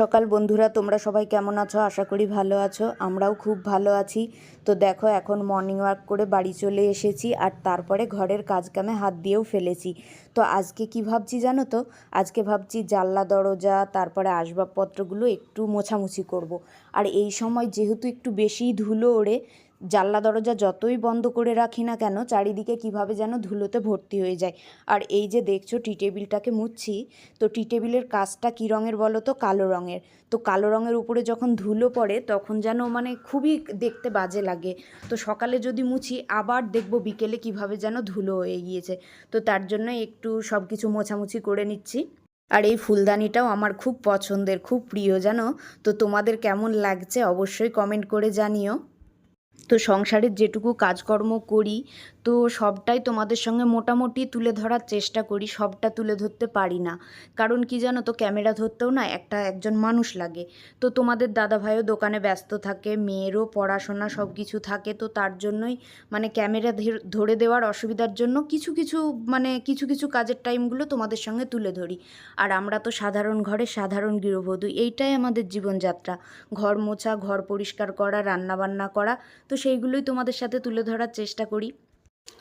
সকাল বন্ধুরা, তোমরা সবাই কেমন আছো? আশা করি ভালো আছো। আমরাও খুব ভালো আছি। তো দেখো, এখন মর্নিং ওয়াক করে বাড়ি চলে এসেছি আর তারপরে ঘরের কাজকামে হাত দিয়েও ফেলেছি। তো আজকে কি ভাবছি জানো তো? আজকে ভাবছি জানলা, দরজা, তারপরে আসবাবপত্রগুলো একটু মোছামুছি করব। আর এই সময় যেহেতু একটু বেশি ধুলো ওড়ে জানলা দরজা যতই বন্ধ করে রাখি না কেন, চারিদিকে কীভাবে যেন ধুলোতে ভর্তি হয়ে যায়। আর এই যে দেখছ টি টেবিলটাকে মুছছি, তো টি টেবিলের কাজটা কী রঙের বলো তো? কালো রঙের। তো কালো রঙের উপরে যখন ধুলো পড়ে, তখন যেন মানে খুবই দেখতে বাজে লাগে। তো সকালে যদি মুছি, আবার দেখব বিকেলে কীভাবে যেন ধুলো হয়ে গিয়েছে। তো তার জন্য একটু সব কিছু মোছামুছি করে নিচ্ছি। আর এই ফুলদানিটাও আমার খুব পছন্দের, খুব প্রিয় জানো? তো তোমাদের কেমন লাগছে অবশ্যই কমেন্ট করে জানিও। তো সংসারের যেটুকু কাজকর্ম করি তো সবটাই তোমাদের সঙ্গে মোটামুটি তুলে ধরার চেষ্টা করি, সবটা তুলে ধরতে পারি না। কারণ কি জানো তো, ক্যামেরা ধরতেও না একটা একজন মানুষ লাগে। তো তোমাদের দাদা ভাইও দোকানে ব্যস্ত থাকে, মেয়েরও পড়াশোনা সব কিছু থাকে, তো তার জন্যই মানে ক্যামেরা ধরে দেওয়ার অসুবিধার জন্য কিছু কিছু মানে কিছু কিছু কাজের টাইমগুলো তোমাদের সঙ্গে তুলে ধরি। আর আমরা তো সাধারণ ঘরে সাধারণ গৃহবধূ, এইটাই আমাদের জীবনযাত্রা। ঘর মোছা, ঘর পরিষ্কার করা, রান্নাবান্না করা, তো সেইগুলোই তোমাদের সাথে তুলে ধরার চেষ্টা করি।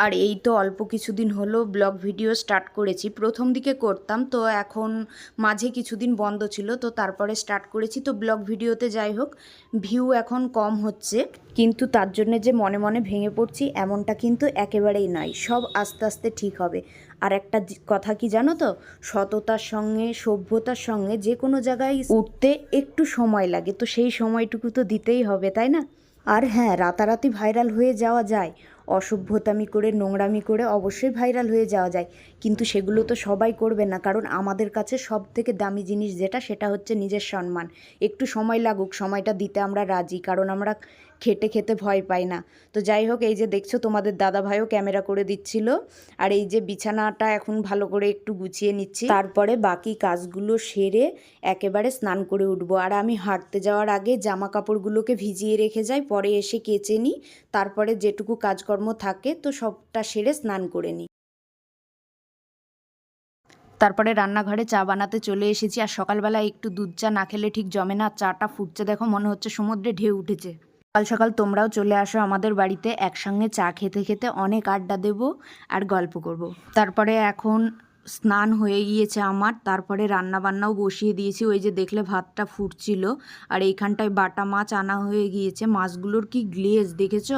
আর এই তো অল্প কিছুদিন হলো ব্লগ ভিডিও স্টার্ট করেছি। প্রথম দিকে করতাম, তো এখন মাঝে কিছুদিন বন্ধ ছিল, তো তারপরে স্টার্ট করেছি। তো ব্লগ ভিডিওতে যাই হোক, ভিউ এখন কম হচ্ছে, কিন্তু তার জন্য যে মনে মনে ভেঙে পড়ছি এমনটা কিন্তু একেবারেই নয়, সব আস্তে আস্তে ঠিক হবে। আর একটা কথা কি জানো তো? সততার সঙ্গে, সভ্যতার সঙ্গে যে কোনো জায়গায় উঠতে একটু সময় লাগে, তো সেই সময়টুকু তো দিতেই হবে, তাই না? আর হ্যাঁ রাতারাতি ভাইরাল হয়ে যাওয়া যায় অসভ্যতামি করে নোংরামি করে অবশ্যই ভাইরাল হয়ে যাওয়া যায়। কিন্তু সেগুলো তো সবাই করবে না। কারণ আমাদের কাছে সব থেকে দামি জিনিস যেটা, সেটা হচ্ছে নিজের সম্মান। একটু সময় লাগুক, সময়টা দিতে আমরা রাজি, কারণ আমরা খেটে খেতে ভয় পাই না। তো যাই হোক, এই যে দেখছ, তোমাদের দাদা ভাইও ক্যামেরা করে দিচ্ছিল। আর এই যে বিছানাটা এখন ভালো করে একটু গুছিয়ে নিচ্ছি। তারপরে বাকি কাজগুলো সেরে একেবারে স্নান করে উঠবো। আর আমি হাঁটতে যাওয়ার আগে জামা কাপড়গুলোকে ভিজিয়ে রেখে যাই, পরে এসে কেচে নিই। তারপরে যেটুকু কাজকর্ম থাকে, তো সবটা সেরে স্নান করে নিই। তারপরে রান্নাঘরে চা বানাতে চলে এসেছি আর সকালবেলা একটু দুধ চা না খেলে ঠিক জমে না, চাটা ফুটছে দেখো, মনে হচ্ছে সমুদ্রে ঢেউ উঠেছে সকাল সকাল তোমরাও চলে আসো আমাদের বাড়িতে, একসঙ্গে চা খেতে খেতে অনেক আড্ডা দেব আর গল্প করব। তারপরে এখন স্নান হয়ে গিয়েছে আমার, তারপরে রান্না বান্নাও বসিয়ে দিয়েছি। ওই যে দেখলে ভাতটা ফুটছিল। আর এইখানটায় বাটা মাছ আনা হয়ে গিয়েছে। মাছগুলোর কি গ্লেজ দেখেছ?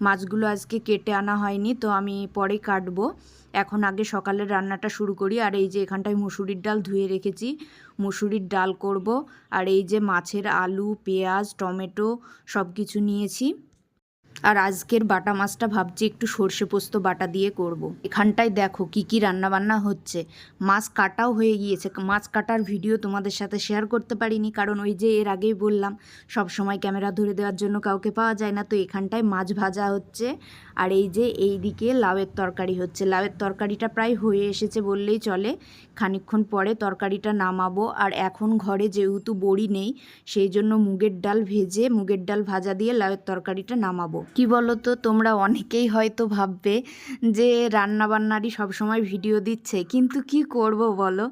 মাছগুলো আজকে কেটে আনা হয়নি, তো আমি পরে কাটবো। এখন আগে সকালের রান্নাটা শুরু করি। আর এই যে এখানটায় মুসুরির ডাল ধুয়ে রেখেছি। মুসুরির ডাল করব। আর এই যে মাছের আলু, পেঁয়াজ, টমেটো সব কিছু নিয়েছি। আর আজকের বাটা মাছটা ভাবছি একটু সর্ষে পোস্ত বাটা দিয়ে করব। এখানটায় দেখো কি কি রান্না বান্না হচ্ছে। মাছ কাটাও হয়ে গিয়েছে। মাছ কাটার ভিডিও তোমাদের সাথে শেয়ার করতে পারিনি, কারণ ওই যে এর আগেই বললাম, সব সময় ক্যামেরা ধরে দেওয়ার জন্য কাউকে পাওয়া যায় না। তো এখানটায় মাছ ভাজা হচ্ছে। আর এই যে এই দিকে লাউয়ের তরকারি হচ্ছে। লাউয়ের তরকারিটা প্রায় হয়ে এসেছে বললেই চলে। খানিক্ষণ পরে তরকারিটা নামাবো। আর এখন ঘরে যেহেতু বড়ি নেই, সেই জন্য মুগের ডাল ভেজে, মুগের ডাল ভাজা দিয়ে লাউয়ের তরকারিটা নামাবো। কি বলো তো তোমরা অনেকেই হয়তো ভাববে যে রান্নাবান্নারই সবসময় ভিডিও দিচ্ছে। কিন্তু কি করব বলো?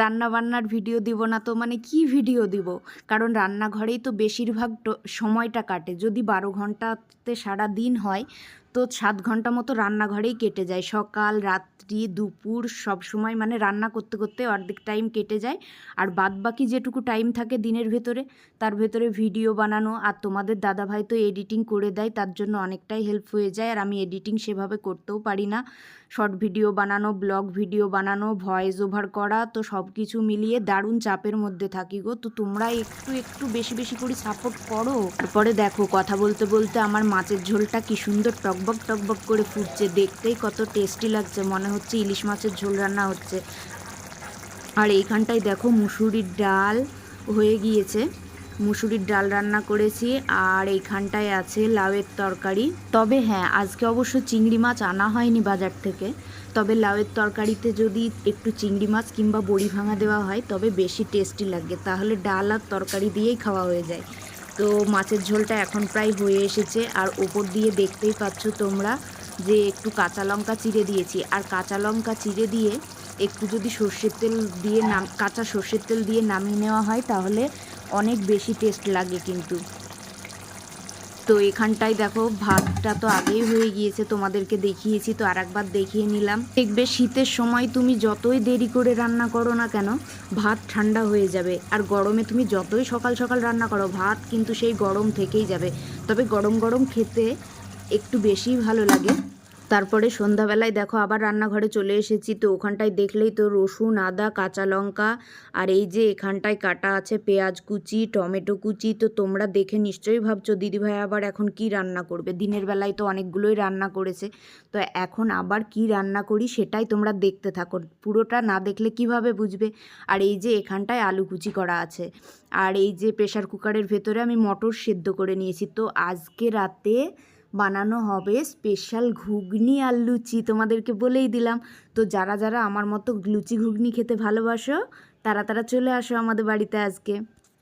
রান্নাবান্নার ভিডিও দিব না তো মানে কি ভিডিও দিব? কারণ রান্নাঘরেই তো বেশিরভাগ সময়টা কাটে। যদি বারো ঘন্টাতে সারা দিন হয় তো সাত ঘণ্টা মতো রান্নাঘরেই কেটে যায়। সকাল, রাত্রি, দুপুর সব সময় মানে রান্না করতে করতে অর্ধেক টাইম কেটে যায়। আর বাদ বাকি যেটুকু টাইম থাকে দিনের ভেতরে, তার ভেতরে ভিডিও বানানো আর তোমাদের দাদাভাই তো এডিটিং করে দেয়, তার জন্য অনেকটাই হেল্প হয়ে যায়। আর আমি এডিটিং সেভাবে করতেও পারি না। শর্ট ভিডিও বানানো, ব্লগ ভিডিও বানানো, ভয়েস ওভার করা, তো সব কিছু মিলিয়ে দারুণ চাপের মধ্যে থাকি গো। তো তোমরা একটু একটু বেশি বেশি করে সাপোর্ট করো। তারপরে দেখো, কথা বলতে বলতে আমার মাছের ঝোলটা কি সুন্দর টকবক টকবক করে ফুটছে। দেখতেই কত টেস্টি লাগছে, মনে হচ্ছে ইলিশ মাছের ঝোল রান্না হচ্ছে। আর এইখানটায় দেখো মুসুরির ডাল হয়ে গিয়েছে। মুসুরির ডাল রান্না করেছি আর এইখানটায় আছে লাউয়ের তরকারি। তবে হ্যাঁ আজকে অবশ্য চিংড়ি মাছ আনা হয়নি বাজার থেকে। তবে লাউয়ের তরকারিতে যদি একটু চিংড়ি মাছ কিংবা বড়ি ভাঙা দেওয়া হয়, তবে বেশি টেস্টি লাগে। তাহলে ডাল আর তরকারি দিয়েই খাওয়া হয়ে যায়। তো মাছের ঝোলটা এখন প্রায় হয়ে এসেছে। আর ওপর দিয়ে দেখতেই পাচ্ছ তোমরা যে একটু কাঁচা লঙ্কা চিড়ে দিয়েছি। আর কাঁচা লঙ্কা চিড়ে দিয়ে একটু যদি সর্ষের তেল দিয়ে নাম, কাঁচা সর্ষের তেল দিয়ে নামিয়ে নেওয়া হয়, তাহলে অনেক বেশি টেস্ট লাগে কিন্তু। তো এখানটায় দেখো, ভাতটা তো আগেই হয়ে গিয়েছে, তোমাদেরকে দেখিয়েছি, তো আর একবার দেখিয়ে নিলাম। দেখবে শীতের সময় তুমি যতই দেরি করে রান্না করো না কেন, ভাত ঠান্ডা হয়ে যাবে। আর গরমে তুমি যতই সকাল সকাল রান্না করো, ভাত কিন্তু সেই গরম থেকেই যাবে। তবে গরম গরম খেতে একটু বেশি ভালো লাগে। তারপরে সন্ধ্যাবেলায় দেখো আবার রান্নাঘরে চলে এসেছি, তো ওখানটায় দেখলেই তো রসুন, আদা, কাঁচা লঙ্কা আর এই যে এখানটায় কাটা আছে পেঁয়াজ কুচি, টমেটো কুচি, তো তোমরা দেখে নিশ্চয়ই ভাবছ দিদিভাই আবার এখন কি রান্না করবে? দিনের বেলায় তো অনেকগুলোই রান্না করেছে, তো এখন আবার কি রান্না করি সেটাই তোমরা দেখতে থাকো, পুরোটা না দেখলে কীভাবে বুঝবে? আর এই যে এখানটায় আলু কুচি করা আছে, আর এই যে প্রেশার কুকারের ভেতরে আমি মটর সেদ্ধ করে নিয়েছি, তো আজকে রাতে বানানো হবে স্পেশাল ঘুগনি আর লুচি, তোমাদেরকে বলেই দিলাম। তো যারা যারা আমার মতো লুচি ঘুগনি খেতে ভালোবাসো, তারা তারা চলে আসো আমাদের বাড়িতে আজকে।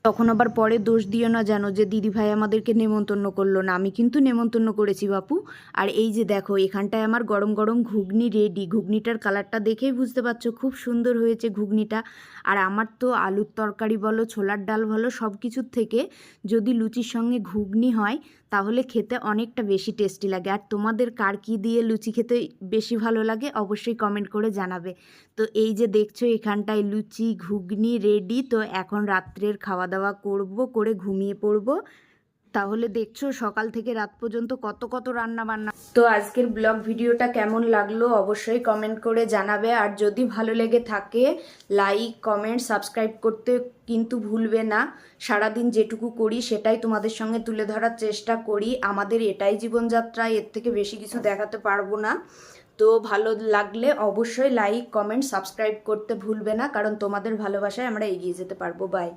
তখন আবার পরে দোষ দিও না জানো যে দিদিভাই আমাদেরকে নেমন্তন্ন করল না। আমি কিন্তু নেমন্তন্ন করেছি বাপু। আর এই যে দেখো, এখানটায় আমার গরম গরম ঘুগনি রেডি ঘুগনিটার কালারটা দেখেই বুঝতে পারছ, খুব সুন্দর হয়েছে ঘুগনিটা। আর আমার তো আলুর তরকারি বলো, ছোলার ডাল বলো সব কিছুর থেকে যদি লুচির সঙ্গে ঘুগনি হয় তাহলে খেতে অনেকটা বেশি টেস্টি লাগে। আর তোমাদের কার কী দিয়ে লুচি খেতে বেশি ভালো লাগে অবশ্যই কমেন্ট করে জানাবে। তো এই যে দেখছ এখানটায় লুচি, ঘুগনি রেডি তো এখন রাত্রের খাওয়া দাওয়া করব, করে ঘুমিয়ে পড়ব। তাহলে দেখছ সকাল থেকে রাত পর্যন্ত কত কত রান্না বান্না তো আজকের ব্লগ ভিডিওটা কেমন লাগল অবশ্যই কমেন্ট করে জানাবে। আর যদি ভালো লেগে থাকে লাইক কমেন্ট সাবস্ক্রাইব করতে কিন্তু ভুলবে না। সারাদিন যেটুকু করি সেটাই তোমাদের সঙ্গে তুলে ধরার চেষ্টা করি। আমাদের এটাই জীবনযাত্রা, এর থেকে বেশি কিছু দেখাতে পারব না। তো ভালো লাগলে অবশ্যই লাইক কমেন্ট সাবস্ক্রাইব করতে ভুলবে না, কারণ তোমাদের ভালোবাসায় আমরা এগিয়ে যেতে পারব। বাই